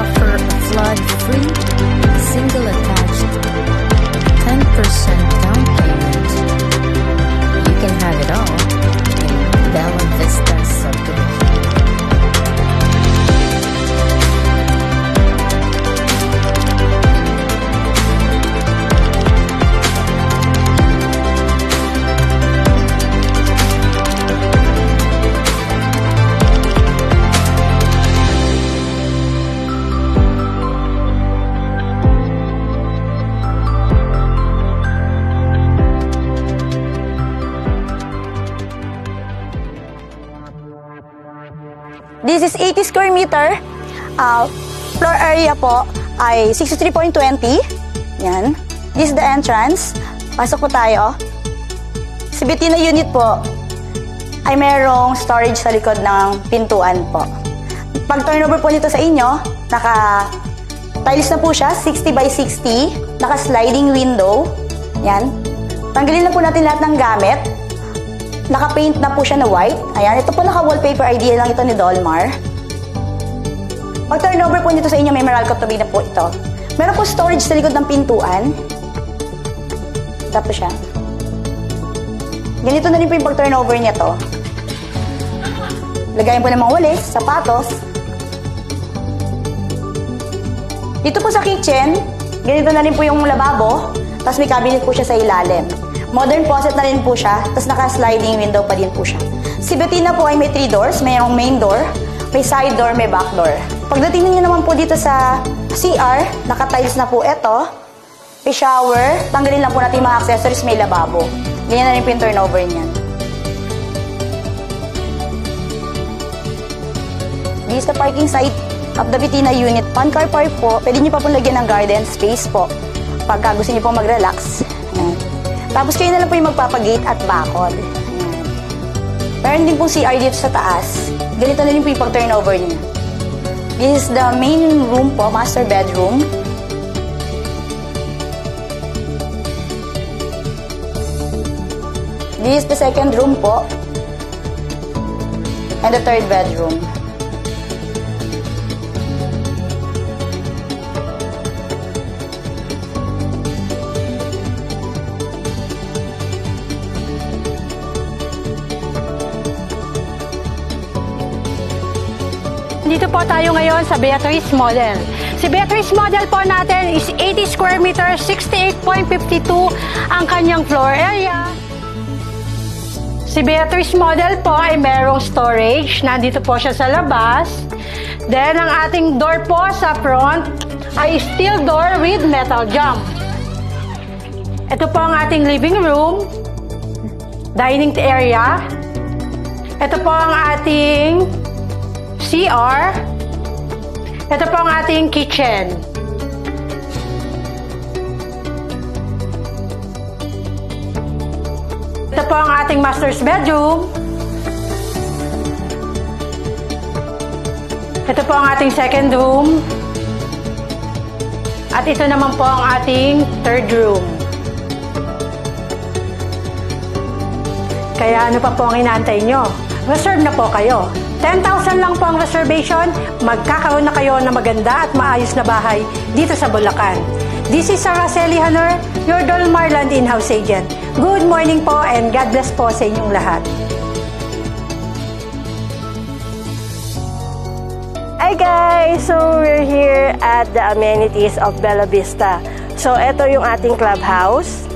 Offer a flood-free, single attached, 10% down payment. You can have it all This is 80 square meter. Uh, floor area po ay 63.20. Yan. This is the entrance. Pasok po tayo. Si Bettina unit po ay merong storage sa likod ng pintuan po. Pag turnover po nito sa inyo, naka tiles na po siya, 60 by 60, naka sliding window. Yan. Tanggalin na po natin lahat ng gamit. Naka-paint na po siya na white. Ayan, ito po naka-wallpaper idea lang ito ni Dolmar. Pag turnover po nito sa inyo, may Meralco tubig na po ito. Meron po storage sa likod ng pintuan. Po siya. Ganito na rin po yung pag-turnover niya to. Lagayan po ng mga walis, sapatos. Dito po sa kitchen, ganito na rin po yung lababo. Tapos may cabinet po siya sa ilalim. Modern faucet na rin po siya, tapos naka-sliding window pa din po siya. Si Bettina po ay may three doors, mayroong main door, may side door, may back door. Pagdating niyo naman po dito sa CR, naka-tiles na po ito. May shower, tanggalin lang po natin mga accessories, may lababo. Ganyan na rin po yung turnover niyan. This is the parking side of the Bettina unit. Pan car park po, pwede niyo pa po lagyan ng garden space po. Pagka gusto niyo po mag-relax. Tapos kayo na lang po yung magpapagate at bakod. Ayan. Meron din pong CR dito sa taas. Ganito na rin po yung pag-turnover niya. This is the main room po, master bedroom. This is the second room po. And the third bedroom. Dito po tayo ngayon sa Beatrice Model. Si Beatrice Model po natin is 80 square meter, 68.52 ang kanyang floor area. Si Beatrice Model po ay merong storage. Nandito po siya sa labas. Then, ang ating door po sa front ay steel door with metal jump. Ito po ang ating living room, dining area. Ito po ang ating CR. Ito po ang ating kitchen. Ito po ang ating master's bedroom. Ito po ang ating second room. At ito naman po ang ating third room. Kaya ano pa po ang inaantay nyo? Reserve na po kayo. 10,000 lang po ang reservation, magkakaroon na kayo ng maganda at maayos na bahay dito sa Bulacan. This is Sarah Celi Hanor, your Dolmarland in-house agent. Good morning po and God bless po sa inyong lahat. Hi guys! So we're here at the amenities of Bella Vista. So ito yung ating clubhouse.